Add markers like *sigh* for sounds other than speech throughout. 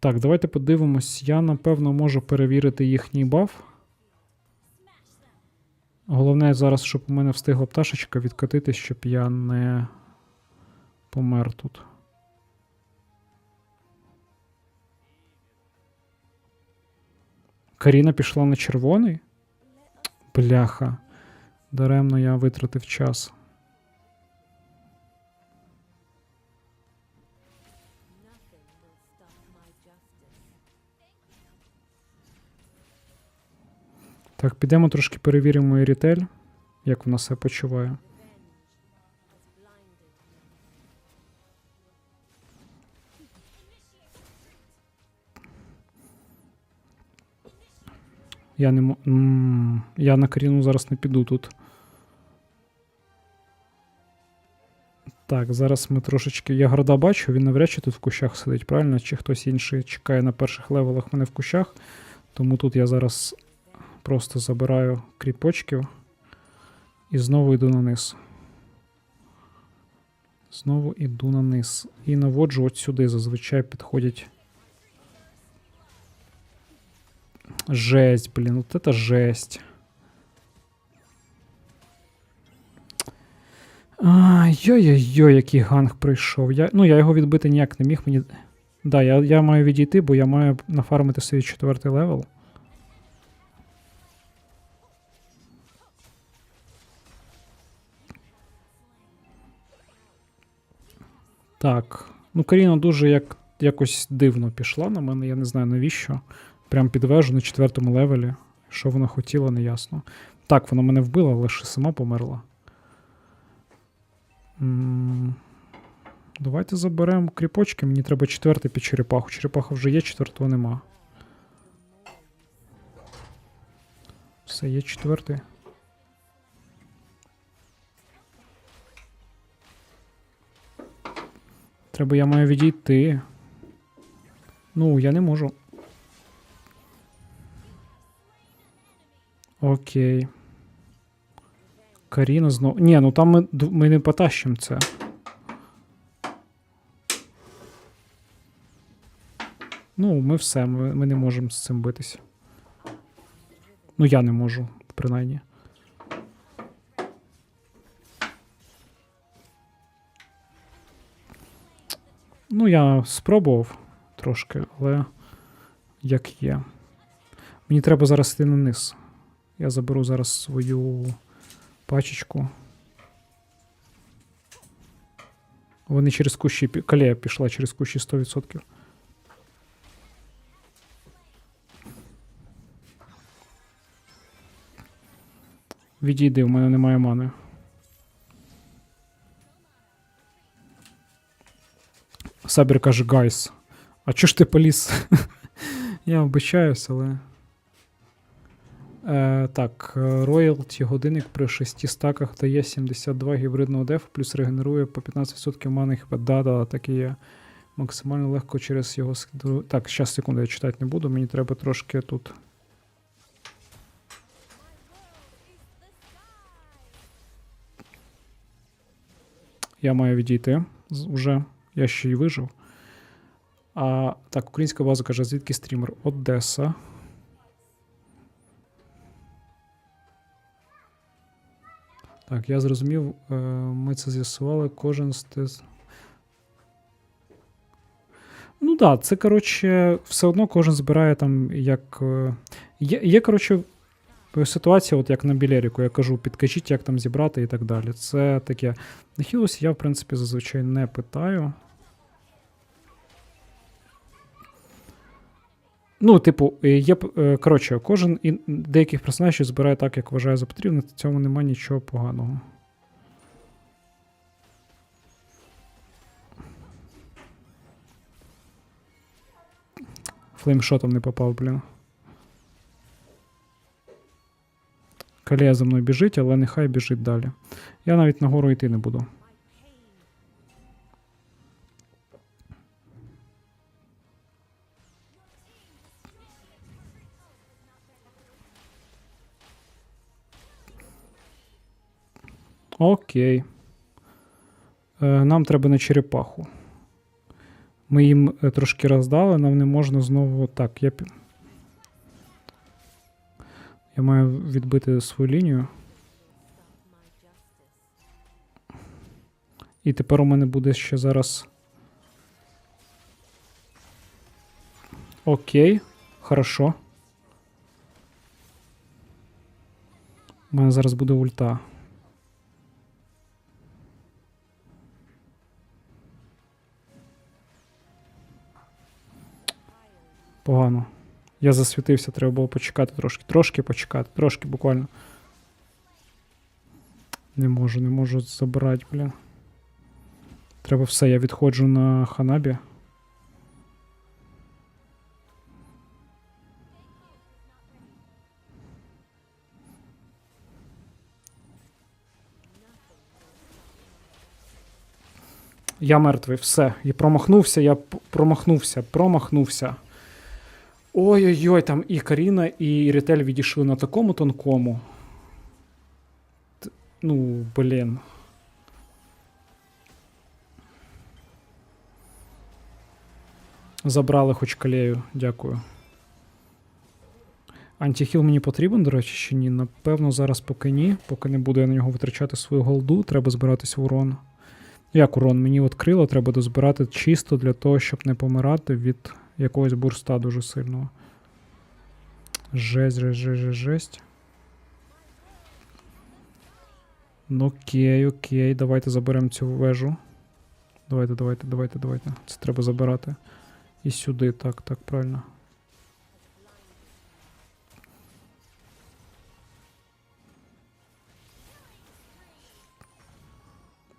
Так, давайте подивимось. Я, напевно, можу перевірити їхній баф. Головне зараз, щоб у мене встигла пташечка відкотитись, щоб я не помер тут. Каріна пішла на червоний? Бляха. Даремно я витратив час. Так, підемо трошки перевіримо Ерітель, як вона себе почуває. Я не. М, Я на Каріну зараз не піду тут. Так, зараз ми трошечки. Я града бачу, він навряд чи тут в кущах сидить, правильно? Чи хтось інший чекає на перших левелах мене в кущах. Тому тут я зараз просто забираю кріпочків і знову йду на низ. Знову йду на низ. І наводжу от сюди. Зазвичай підходять. Жесть, блін, от это жесть. Ай-йой-йой, який ганг прийшов. Я, ну, я його відбити ніяк не міг. Мені. Да, я, я маю відійти, бо я маю нафармити свій четвертий левел. Так. Ну, Каріна дуже як, якось дивно пішла на мене, я не знаю навіщо. Прям підвежу на четвертому левелі. Що вона хотіла, не ясно. Так, вона мене вбила, але ще сама померла. Давайте заберемо кріпочки. Мені треба четвертий під черепаху. Черепаха вже є, четвертого нема. Все, є четвертий. Треба, я маю відійти. Ну, я не можу. Окей. Каріна знову. Ні, ну там ми, ми не потащимо це. Ну, ми все, ми, ми не можемо з цим битися. Ну, я не можу, принаймні. Я спробував трошки, але як є. Мені треба зараз йти на низ. Я заберу зараз свою пачечку. Вони через кущі. Калея пішла через кущі 100%. Відійди, у мене немає мани. Сабір каже: Гайс. А чого ж ти поліз? *laughs* Я обичаюсь, але. Е, так, роялті годинник при 6 стаках дає 72 гібридного дефу, плюс регенерує по 15% мани хп. Да, да, так і є. Максимально легко через його. Так, зараз секунду, я читати не буду. Мені треба трошки тут. Я маю відійти уже. Я ще й вижив. А, так, українська база каже, звідки стрімер? Одеса. Так, я зрозумів, е, ми це з'ясували. Кожен з тез. Ну так, да, це, коротше, все одно кожен збирає там як. е, Є, є коротше, ситуація, от як на білеріку, я кажу, підкажіть, як там зібрати і так далі. Це таке. На Хілосі я, в принципі, зазвичай не питаю. Ну, типу, е, є. е, Коротше, кожен і деяких персонажів збирає так, як вважає за потрібне, в цьому немає нічого поганого. Флеймшотом не попав, блін. Калія за мною біжить, але нехай біжить далі. Я навіть нагору йти не буду. Окей. Е, нам треба на черепаху. Ми їм е, трошки роздали, нам не можна знову. Так, я. Я маю відбити свою лінію. І тепер у мене буде ще зараз. Окей, хорошо. У мене зараз буде ульта. Погано. Я засвітився, треба було почекати трошки. Трошки почекати, трошки буквально. Не можу, не можу забирати, блін. Треба все, я відходжу на ханабі. Я мертвий, все. Я промахнувся, я промахнувся, промахнувся. Ой-ой-ой, там і Каріна, і Рітель відійшли на такому тонкому. Т- Ну, блін. Забрали хоч калею, дякую. Антихіл мені потрібен, до речі, чи ні? Напевно, зараз поки ні. Поки не буду я на нього витрачати свою голду, треба збиратись в урон. Як урон? Мені от треба дозбирати чисто для того, щоб не помирати від якогось бурста дуже сильного. Жесть, жесть, жесть, жесть, жесть. Ну окей, окей, давайте заберемо цю вежу. Давайте, давайте, давайте, давайте. Це треба забирати. І сюди, так, так, правильно.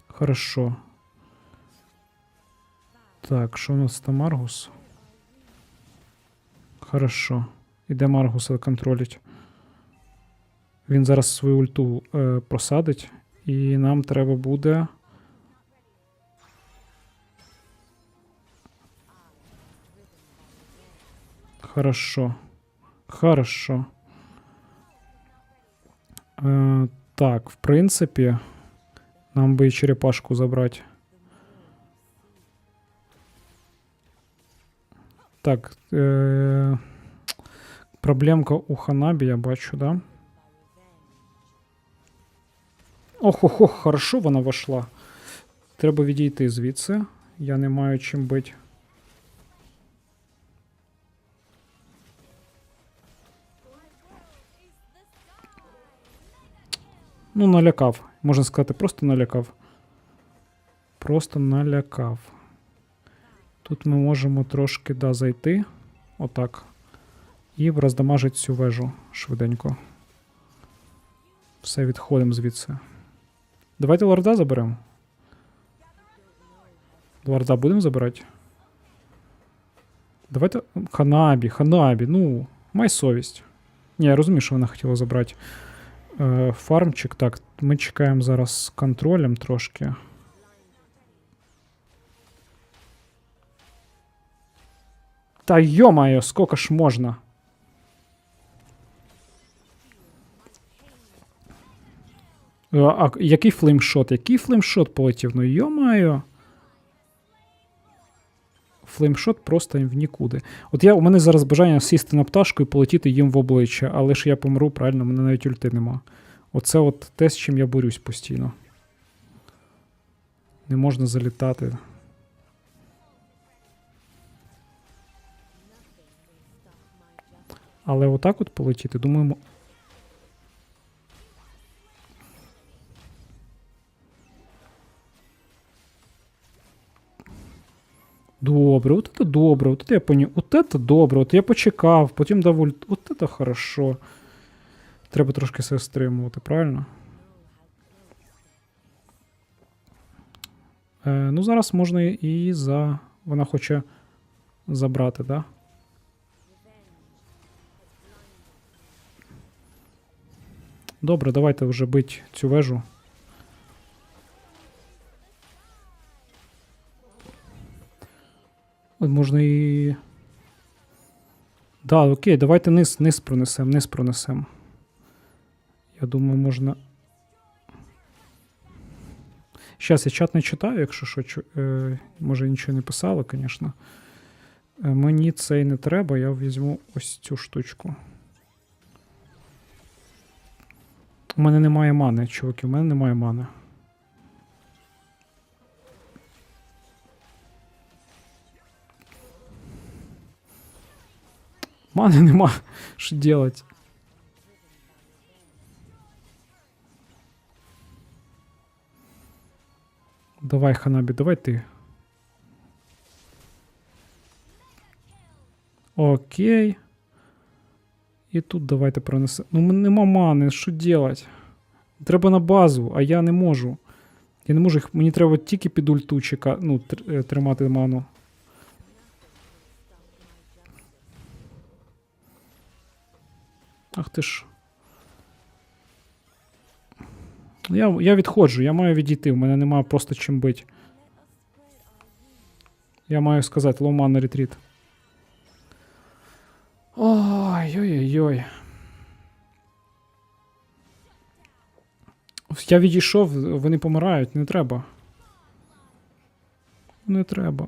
Хорошо. Так, що у нас там Маргус? Хорошо. Іде Маргуса контролить. Він зараз свою ульту е, просадить, і нам треба буде. Хорошо. Хорошо. Е, так, в принципі, нам би і черепашку забрати. Так. Е- проблемка у Ханабі, я бачу, да? Ох, ох, ох, хорошо вона вошла. Треба відійти звідси. Я не маю чим бить. Ну, налякав. Можна сказати, просто налякав. Просто налякав. Тут ми можемо трошки да, зайти. Отак. І роздамажити цю вежу швиденько. Все, відходимо звідси. Давайте лорда заберемо. Лорда будемо забирати? Давайте. Ханабі, Ханабі, ну, май совість. Ні, я розумію, що вона хотіла забрати. Е, фармчик. Так, ми чекаємо зараз з контролем трошки. Та ё-моё, сколько ж можна? Е, А який флеймшот? Який флеймшот полетів? Ну йо-моє. Флеймшот просто в нікуди. От я, у мене зараз бажання сісти на пташку і полетіти їм в обличчя, але ж я помру, правильно, у мене навіть ульти нема. Оце от те, з чим я борюсь постійно. Не можна залітати. Але отак от полетіти, думаємо. Добре, от це добре, от це я поняв. От це добре, от я почекав, потім дав ульт. От це хорошо. Треба трошки себе стримувати, правильно? Е, ну, зараз можна і за. Вона хоче забрати, да? Добре, давайте вже бить цю вежу. От можна і. Да, окей, давайте низ, низ пронесем, низ пронесем. Я думаю, можна. Щас я чат не читаю, якщо що, е, може нічого не писали, звісно. Е, мені цей не треба, я візьму ось цю штучку. У мене немає мани, чуваки, у мене немає мани. Мани нема. *laughs* Що делать? Давай, Ханабі, давай ти. Окей. І тут давайте пронесе. Ну, нема мани, що делать? Треба на базу, а я не можу. Я не можу їх. Мені треба тільки під ульту чека... ну, е, тримати ману. Ах ти ж. Я, я відходжу, я маю відійти, в мене немає просто чим бить. Я маю сказати, low mana retreat. Ой-ой-ой. Я відійшов, вони помирають, не треба. Не треба.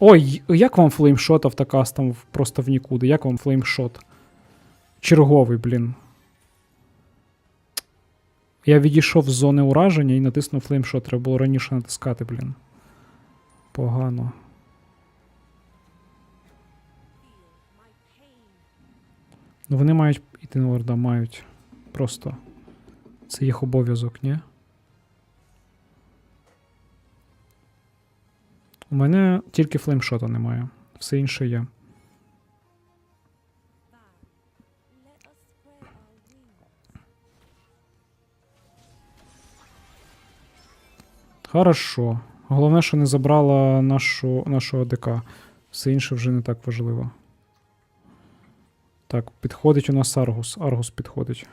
Ой, як вам флеймшот автокастом в- просто в нікуди? Як вам флеймшот? Черговий, блін. Я відійшов з зони ураження і натиснув флеймшот. Треба було раніше натискати, блін. Погано. Ну вони мають іти на орда, мають. Просто. Це їх обов'язок, ні? У мене тільки флеймшота немає. Все інше є. Хорошо. Головне, що не забрала нашу, нашого ДК. Все інше вже не так важливо. Так, підходить у нас Аргус. Аргус підходить.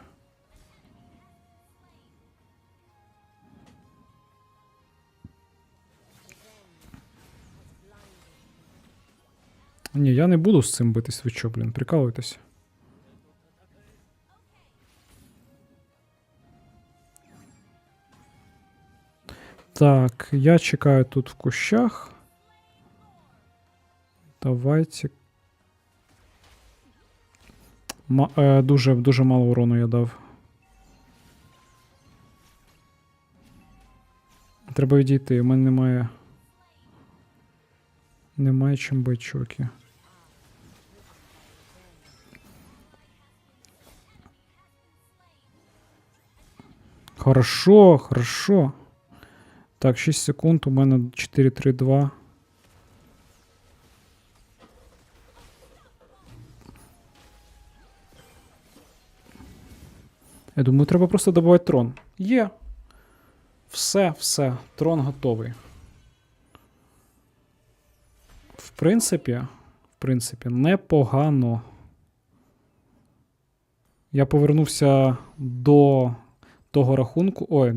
Ні, я не буду з цим битись, ви що, блін, прикалуєтесь. Так, я чекаю тут в кущах. Давайте. Ма- е, дуже, дуже мало урону я дав. Треба відійти, у мене немає. Немає чим бити, чуваки. Хорошо, хорошо. Так, 6 секунд, у мене 4-3-2. Я думаю, треба просто добувати трон. Є. Все, все. Трон готовий. В принципі, в принципі, непогано. Я повернувся до того рахунку. Ой,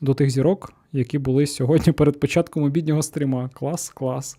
до тих зірок, які були сьогодні перед початком обіднього стріма. Клас, клас.